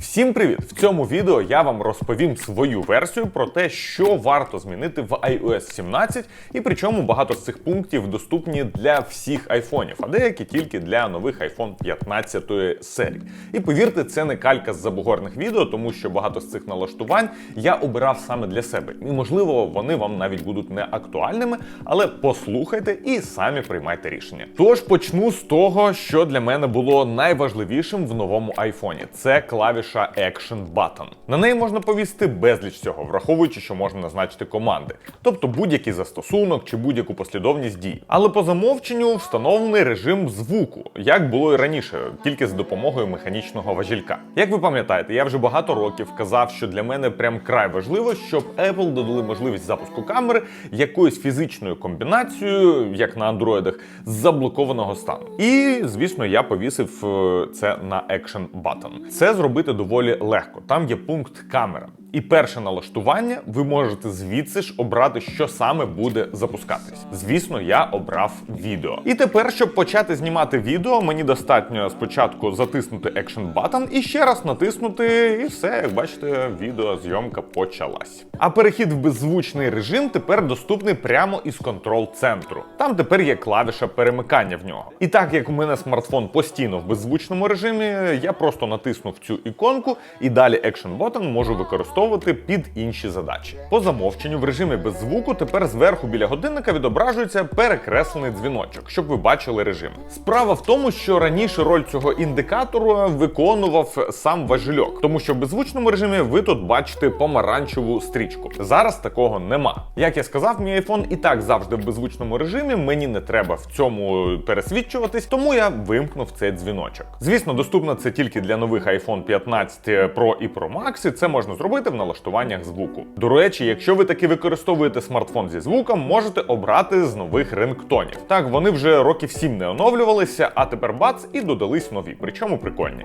Всім привіт! В цьому відео я вам розповім свою версію про те, що варто змінити в iOS 17, і причому багато з цих пунктів доступні для всіх айфонів, а деякі тільки для нових iPhone 15 серії. І повірте, це не калька з забугорних відео, тому що багато з цих налаштувань я обирав саме для себе. І можливо, вони вам навіть будуть не актуальними, але послухайте і самі приймайте рішення. Тож почну з того, що для мене було найважливішим в новому айфоні. Це клавіша Action Button. На неї можна повісти безліч цього, враховуючи, що можна назначити команди, тобто будь-який застосунок чи будь-яку послідовність дій. Але по замовченню встановлений режим звуку, як було і раніше, тільки з допомогою механічного важілька. Як ви пам'ятаєте, я вже багато років казав, що для мене прям край важливо, щоб Apple додали можливість запуску камери якоюсь фізичною комбінацією, як на андроїдах, з заблокованого стану. І звісно, я повісив е, це на Action Button. Це зробити доволі легко. Там є пункт камера. І перше налаштування ви можете звідси ж обрати, що саме буде запускатись. Звісно, я обрав відео. І тепер, щоб почати знімати відео, мені достатньо спочатку затиснути Action Button і ще раз натиснути, і все, як бачите, відеозйомка почалась. А перехід в беззвучний режим тепер доступний прямо із контрол-центру. Там тепер є клавіша перемикання в нього. І так як у мене смартфон постійно в беззвучному режимі, я просто натиснув цю іконку і далі Action Button можу використовувати під інші задачі. По замовченню в режимі без звуку тепер зверху біля годинника відображується перекреслений дзвіночок, щоб ви бачили режим. Справа в тому, що раніше роль цього індикатору виконував сам важельок, тому що в беззвучному режимі ви тут бачите помаранчеву стрічку. Зараз такого нема. Як я сказав, мій iPhone і так завжди в беззвучному режимі. Мені не треба в цьому пересвідчуватись, тому я вимкнув цей дзвіночок. Звісно, доступно це тільки для нових iPhone 15 Pro і Pro Max, і це можна зробити в налаштуваннях звуку. До речі, якщо ви таки використовуєте смартфон зі звуком, можете обрати з нових рингтонів. Так, вони вже років сім не оновлювалися, а тепер бац і додались нові, причому прикольні.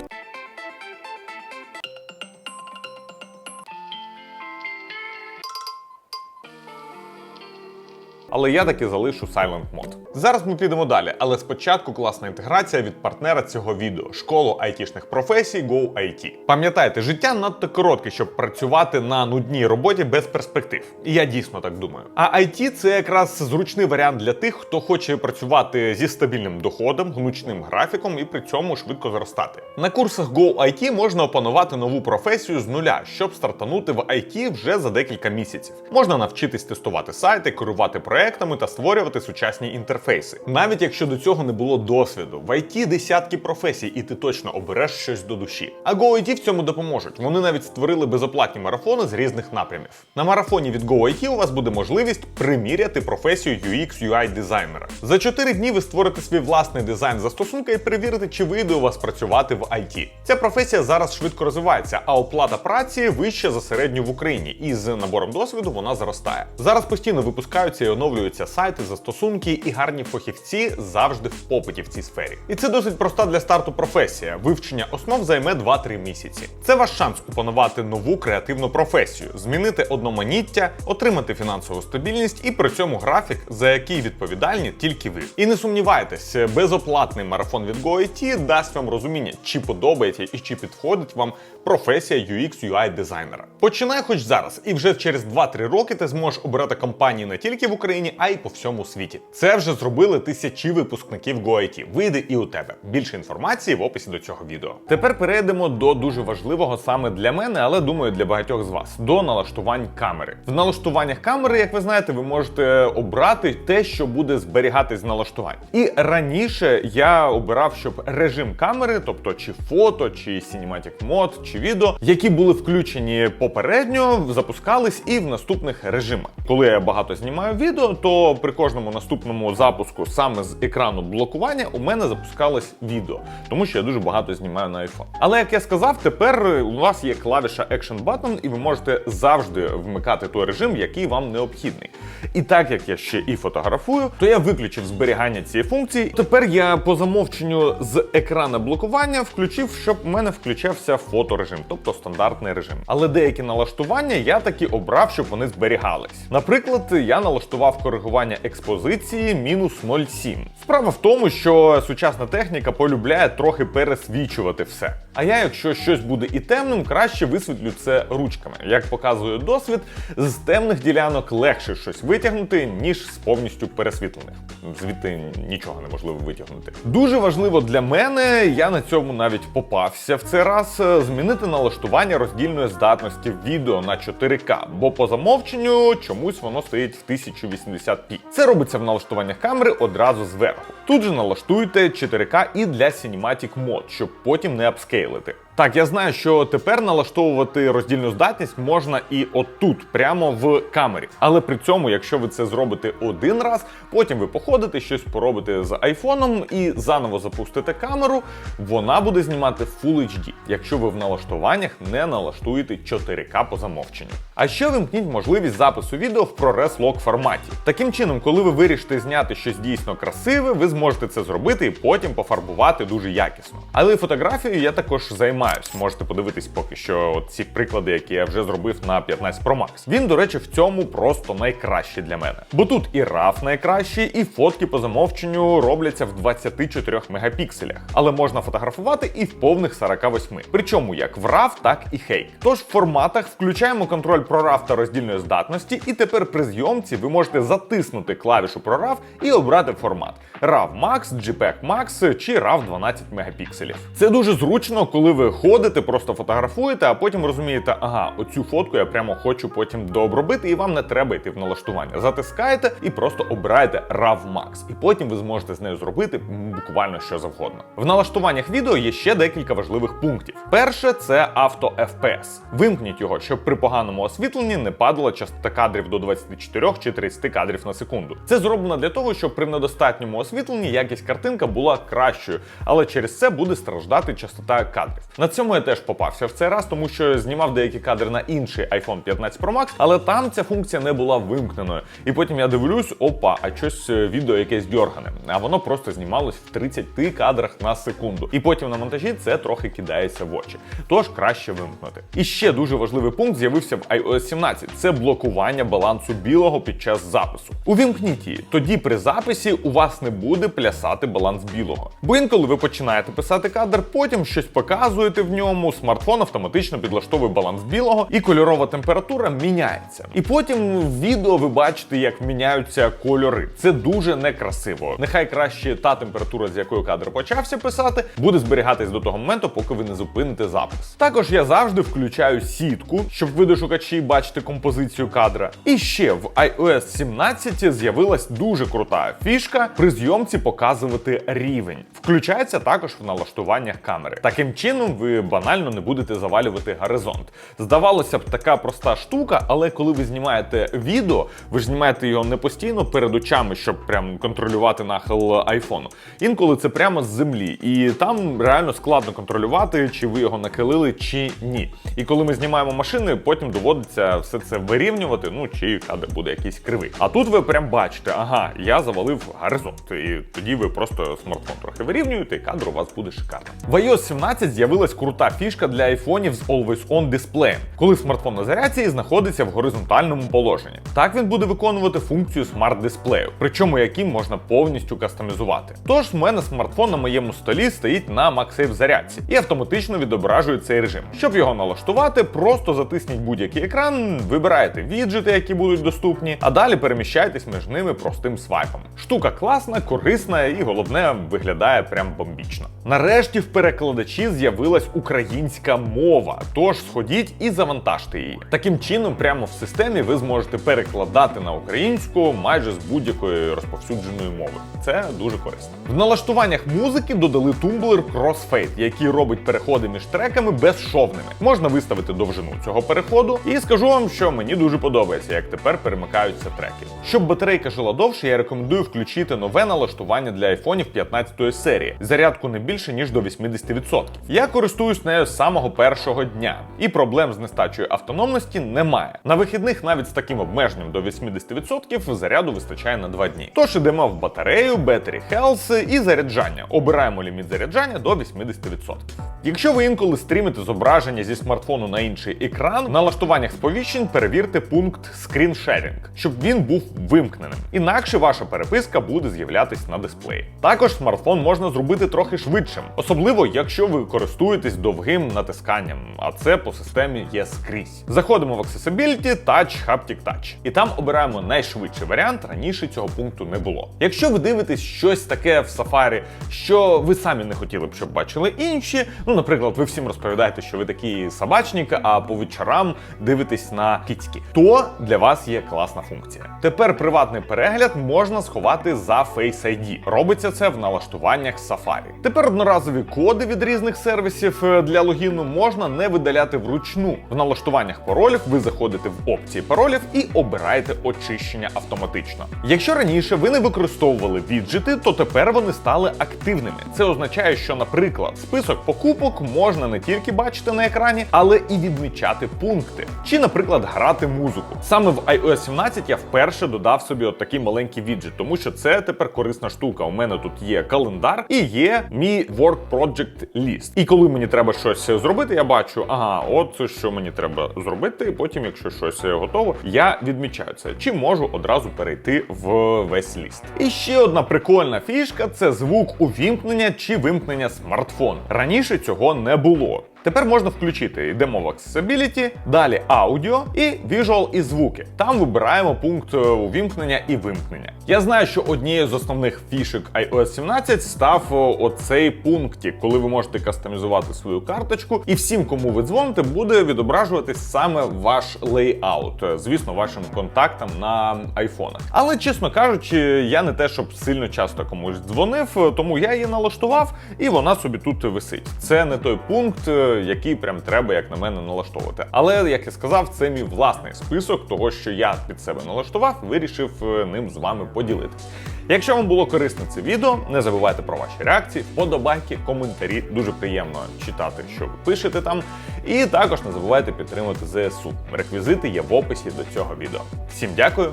Але я таки залишу Silent Mode. Зараз ми підемо далі, але спочатку класна інтеграція від партнера цього відео школу айтішних професій GoIT. Пам'ятайте, життя надто коротке, щоб працювати на нудній роботі без перспектив. І я дійсно так думаю. А IT – це якраз зручний варіант для тих, хто хоче працювати зі стабільним доходом, гнучним графіком і при цьому швидко зростати. На курсах GoIT можна опанувати нову професію з нуля, щоб стартанути в IT вже за декілька місяців. Можна навчитись тестувати сайти, керувати проектами та створювати сучасні інтерфейси. Навіть якщо до цього не було досвіду, в IT десятки професій, і ти точно обереш щось до душі. А GoIT в цьому допоможуть. Вони навіть створили безоплатні марафони з різних напрямів. На марафоні від GoIT у вас буде можливість приміряти професію UX UI дизайнера. За 4 дні ви створите свій власний дизайн застосунка і перевірите, чи вийде у вас працювати в IT. Ця професія зараз швидко розвивається, а оплата праці вища за середню в Україні. І з набором досвіду вона зростає. Зараз постійно випускаються і оновлюються сайти, застосунки і гарні фахівці завжди в попиті в цій сфері. І це досить проста для старту професія. Вивчення основ займе 2-3 місяці. Це ваш шанс опанувати нову креативну професію, змінити одноманіття, отримати фінансову стабільність і при цьому графік, за який відповідальні тільки ви. І не сумнівайтесь, безоплатний марафон від GoIT дасть вам розуміння, чи подобається і чи підходить вам професія UX UI дизайнера. Починай хоч зараз, і вже через 2-3 роки ти зможеш обирати компанії не тільки в Україні, а й по всьому світі. Це вже зробили тисячі випускників GoIT. Вийде і у тебе. Більше інформації в описі до цього відео. Тепер перейдемо до дуже важливого саме для мене, але думаю, для багатьох з вас до налаштувань камери. В налаштуваннях камери, як ви знаєте, ви можете обрати те, що буде зберігатись з налаштувань. І раніше я обирав, щоб режим камери, тобто чи фото, чи Cinematic Mode, чи відео, які були включені попередньо, запускались і в наступних режимах. Коли я багато знімаю відео, то при кожному наступному запуску саме з екрану блокування у мене запускалось відео, тому що я дуже багато знімаю на iPhone. Але як я сказав, тепер у вас є клавіша Action Button, і ви можете завжди вмикати той режим, який вам необхідний. І так як я ще і фотографую, то я виключив зберігання цієї функції. Тепер я по замовченню з екрана блокування включив, щоб у мене включався фоторежим, тобто стандартний режим. Але деякі налаштування я таки обрав, щоб вони зберігались. Наприклад, я налаштував коригування експозиції мінус 0,7. Справа в тому, що сучасна техніка полюбляє трохи пересвічувати все. А я, якщо щось буде і темним, краще висвітлю це ручками. Як показує досвід, з темних ділянок легше щось витягнути, ніж з повністю пересвітлених. Звідти нічого неможливо витягнути. Дуже важливо для мене, я на цьому навіть попався в цей раз, е, змінити налаштування роздільної здатності відео на 4К, бо по замовченню чомусь воно стоїть в 1080p. Це робиться в налаштуваннях камери одразу зверху. Тут же налаштуйте 4К і для Cinematic Mode, щоб потім не it with. Так, я знаю, що тепер налаштовувати роздільну здатність можна і отут, прямо в камері. Але при цьому, якщо ви це зробите один раз, потім ви походите, щось поробите з айфоном і заново запустите камеру, вона буде знімати Full HD, якщо ви в налаштуваннях не налаштуєте 4К по замовченню. А ще вимкніть можливість запису відео в ProRes Log форматі. Таким чином, коли ви вирішите зняти щось дійсно красиве, ви зможете це зробити і потім пофарбувати дуже якісно. Але фотографією я також займаюсь. Можете подивитись поки що ці приклади, які я вже зробив на 15 Pro Max. Він, до речі, в цьому просто найкращий для мене. Бо тут і RAW найкращий, і фотки по замовченню робляться в 24 мегапікселях. Але можна фотографувати і в повних 48. Причому як в RAW, так і Hake. Тож в форматах включаємо контроль ProRAW та роздільної здатності, і тепер при зйомці ви можете затиснути клавішу ProRAW і обрати формат RAW Max, JPEG Max чи RAW 12 мегапікселів. Це дуже зручно, коли ви ходите, просто фотографуєте, а потім розумієте, ага, оцю фотку я прямо хочу потім дообробити, і вам не треба йти в налаштування. Затискаєте і просто обираєте RAW Max. І потім ви зможете з нею зробити буквально що завгодно. В налаштуваннях відео є ще декілька важливих пунктів. Перше це авто FPS. Вимкніть його, щоб при поганому освітленні не падала частота кадрів до 24 чи 30 кадрів на секунду. Це зроблено для того, щоб при недостатньому освітленні якість картинка була кращою, але через це буде страждати частота кадрів. На цьому я теж попався в цей раз, тому що знімав деякі кадри на інший iPhone 15 Pro Max, але там ця функція не була вимкненою. І потім я дивлюсь, опа, а щось е, відео якесь дьоргане. А воно просто знімалось в 30 кадрах на секунду. І потім на монтажі це трохи кидається в очі. Тож краще вимкнути. І ще дуже важливий пункт з'явився в iOS 17 це блокування балансу білого під час запису. Увімкніть її. Тоді при записі у вас не буде плясати баланс білого. Бо інколи ви починаєте писати кадр, потім щось показуєте в ньому, смартфон автоматично підлаштовує баланс білого, і кольорова температура міняється. І потім в відео ви бачите, як міняються кольори. Це дуже некрасиво. Нехай краще та температура, з якою кадр почався писати, буде зберігатись до того моменту, поки ви не зупините запис. Також я завжди включаю сітку, щоб видошукачі бачити композицію кадра. І ще в iOS 17 з'явилась дуже крута фішка при зйомці показувати рівень. Включається також в налаштуваннях камери. Таким чином, ви банально не будете завалювати горизонт. Здавалося б, така проста штука, але коли ви знімаєте відео, ви ж знімаєте його не постійно перед очами, щоб прям контролювати нахил айфону. Інколи це прямо з землі, і там реально складно контролювати, чи ви його накилили, чи ні. І коли ми знімаємо машини, потім доводиться все це вирівнювати. Ну чи кадр буде якийсь кривий. А тут ви прям бачите, ага, я завалив горизонт, і тоді ви просто смартфон трохи вирівнюєте, і кадр у вас буде шикарним. В iOS 17 з'явилась крута фішка для айфонів з Always On дисплеєм, коли смартфон на зарядці знаходиться в горизонтальному положенні. Так він буде виконувати функцію смарт-дисплею, причому яким можна повністю кастомізувати. Тож в мене смартфон на моєму столі стоїть на MagSafe зарядці і автоматично відображує цей режим. Щоб його налаштувати, просто затисніть будь-який екран, вибираєте віджити, які будуть доступні, а далі переміщайтесь між ними простим свайпом. Штука класна, корисна і головне виглядає прям бомбічно. Нарешті в перекладачі з'явилась українська мова, тож сходіть і завантажте її. Таким чином, прямо в системі ви зможете перекладати на українську майже з будь-якої розповсюдженої мови. Це дуже корисно. В налаштуваннях музики додали тумблер Crossfade, який робить переходи між треками безшовними. Можна виставити довжину цього переходу, і скажу вам, що мені дуже подобається, як тепер перемикаються треки. Щоб батарейка жила довше, я рекомендую включити нове налаштування для айфонів 15 серії. Зарядку не більше ніж до 80%. Я користуюсь нею з самого першого дня, і проблем з нестачею автономності немає. На вихідних навіть з таким обмеженням до 80% заряду вистачає на 2 дні. Тож ідемо в батарею, Battery Health і заряджання. Обираємо ліміт заряджання до 80%. Якщо ви інколи стрімите зображення зі смартфону на інший екран, в налаштуваннях сповіщень перевірте пункт Screen Sharing, щоб він був вимкненим. Інакше ваша переписка буде з'являтись на дисплеї. Також смартфон можна зробити трохи швидшим, особливо якщо ви користуєтесь користуєтесь довгим натисканням, а це по системі є скрізь. Заходимо в Accessibility, Touch, Haptic Touch. І там обираємо найшвидший варіант. Раніше цього пункту не було. Якщо ви дивитесь щось таке в Safari, що ви самі не хотіли б, щоб бачили інші. Ну, наприклад, ви всім розповідаєте, що ви такі собачники, а по вечорам дивитесь на кицьки, то для вас є класна функція. Тепер приватний перегляд можна сховати за Face ID. Робиться це в налаштуваннях Safari. Тепер одноразові коди від різних сервісів е, для логіну можна не видаляти вручну. В налаштуваннях паролів ви заходите в опції паролів і обираєте очищення автоматично. Якщо раніше ви не використовували віджити, то тепер вони стали активними. Це означає, що, наприклад, список покупок можна не тільки бачити на екрані, але і відмічати пункти. Чи, наприклад, грати музику. Саме в iOS 17 я вперше додав собі от такий маленький віджит, тому що це тепер корисна штука. У мене тут є календар і є мій Work Project List. І коли мені треба щось зробити, я бачу, ага, от що мені треба зробити. Потім, якщо щось готово, я відмічаю це. Чи можу одразу перейти в весь ліст. І ще одна прикольна фішка це звук увімкнення чи вимкнення смартфону. Раніше цього не було. Тепер можна включити, йдемо в Accessibility, далі аудіо і Visual і звуки. Там вибираємо пункт е, увімкнення і вимкнення. Я знаю, що однією з основних фішек iOS 17 став е, оцей пункт, коли ви можете кастомізувати свою карточку, і всім, кому ви дзвоните, буде відображуватись саме ваш лейаут, звісно, вашим контактам на айфонах. Але чесно кажучи, я не те, щоб сильно часто комусь дзвонив, е, тому я її налаштував, і вона собі тут висить. Це не той пункт, який прям треба, як на мене, налаштовувати. Але як я сказав, це мій власний список того, що я під себе налаштував, вирішив е, ним з вами поділитися. Якщо вам було корисне це відео, не забувайте про ваші реакції, вподобайки, коментарі. Дуже приємно читати, що ви пишете там. І також не забувайте підтримувати ЗСУ. Реквізити є в описі до цього відео. Всім дякую